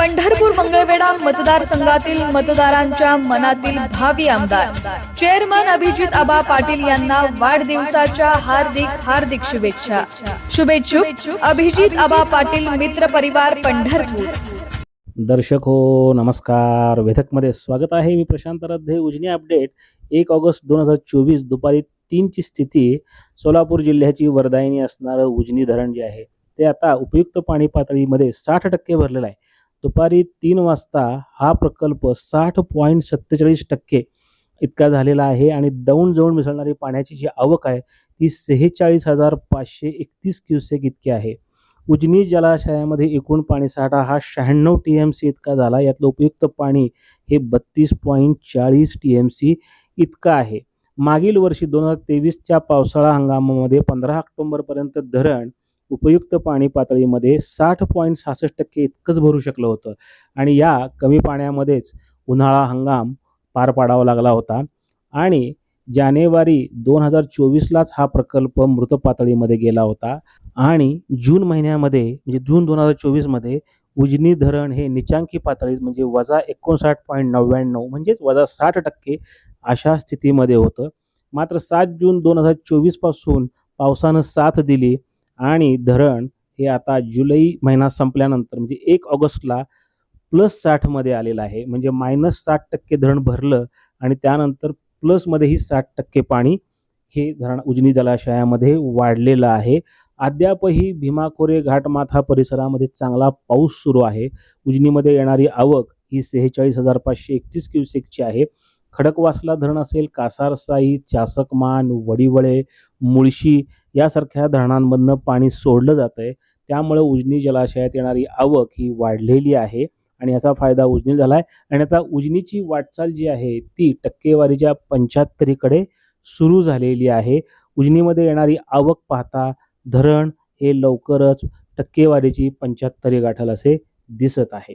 पंढरपूर मंगळवेढा मतदारसंघातील मतदारांच्या मनातील भावी आमदार. चेअरमन अभिजित आबा पाटील यांना वाढदिवसाच्या हार्दिक हार्दिक शुभेच्छा. शुभेच्छुक अभिजित आबा पाटील मित्र परिवार पंढरपूर. दर्शक हो नमस्कार. वेधकमध्ये स्वागत आहे मी प्रशांत रद्धे. उजनी अपडेट. एक ऑगस्ट दोन हजार चोवीस दुपारी तीनची स्थिती सोलापूर जिल्ह्याची वरदायिनी असणारं उजनी धरण जे आहे ते आता उपयुक्त पाणी पातळीमध्ये साठ टक्के भरलेलं आहे. दुपारी तीन वाजता हा प्रकल्प साठ पॉईंट सत्तेचाळीस टक्के इतका झालेला आहे आणि दौंड जवळ मिसळणारी पाण्याची जी आवक आहे ती सेहेचाळीस हजार पाचशे एकतीस क्युसेक इतकी आहे. उजनी जलाशयामध्ये एकूण पाणीसाठा हा शहाण्णव टी एम सी इतका झाला. यातलं उपयुक्त पाणी हे बत्तीस पॉईंट चाळीस टी एम सी इतकं आहे. मागील वर्षी दोन हजार तेवीसच्या पावसाळा हंगामामध्ये पंधरा ऑक्टोबरपर्यंत धरण उपयुक्त पाणी पातळीमध्ये साठ पॉईंट सहासष्ट टक्के इतकंच भरू शकलं होतं. आणि या कमी पाण्यामध्येच उन्हाळा हंगाम पार पाडावा लागला होता. आणि जानेवारी दोन हजार चोवीसलाच हा प्रकल्प मृत पातळीमध्ये गेला होता. आणि जून महिन्यामध्ये म्हणजे जून दोन हजार चोवीसमध्ये उजनी धरण हे निचांकी पातळीत म्हणजे वजा एकोणसाठ पॉईंट नव्याण्णव म्हणजेच वजा साठ टक्के अशा स्थितीमध्ये होतं. मात्र सात जून दोन हजार चोवीसपासून पावसानं साथ दिली. आणि धरण हे आता जुलै महिना संपल्यानंतर म्हणजे एक ऑगस्टला प्लस साठमध्ये आलेलं आहे. म्हणजे मायनस साठ टक्के धरण भरलं आणि त्यानंतर प्लसमध्येही साठ टक्के पाणी हे धरण उजनी जलाशयामध्ये वाढलेलं आहे. अद्यापही भीमाखोरे घाटमाथा परिसरामध्ये चांगला पाऊस सुरू आहे. उजनीमध्ये येणारी आवक ही सेहेचाळीस हजार पाचशे एकतीस क्युसेकची आहे. खडकवासला धरण असेल कासारसाई चासकमान वडिवळे मुळशी यासारख्या धरणांमधनं पाणी सोडलं जातं आहे त्यामुळे उजनी जलाशयात येणारी आवक ही वाढलेली आहे आणि याचा फायदा उजनी झाला आहे आणि आता उजनीची वाटचाल जी आहे ती टक्केवारीच्या पंच्याहत्तरीकडे सुरू झालेली आहे. उजनीमध्ये येणारी आवक पाहता धरण हे लवकरच टक्केवारीची पंच्याहत्तरी गाठल असे दिसत आहे.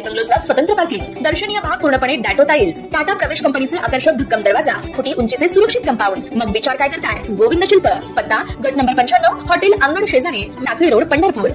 बंगलोजला स्वतंत्र पार्किंग दर्शनीय भाग पूर्णपणे डॅटो टाइल्स टाटा प्रवेश कंपनीचे आकर्षक भक्कम दरवाजा फुटी उंचीचे सुरक्षित कंपाऊंड. मग विचार काय करताय? गोविंद शिल्प. पत्ता गट नंबर पंच्याण्णव हॉटेल अंगण शेजारी टाकळी रोड पंढरपूर.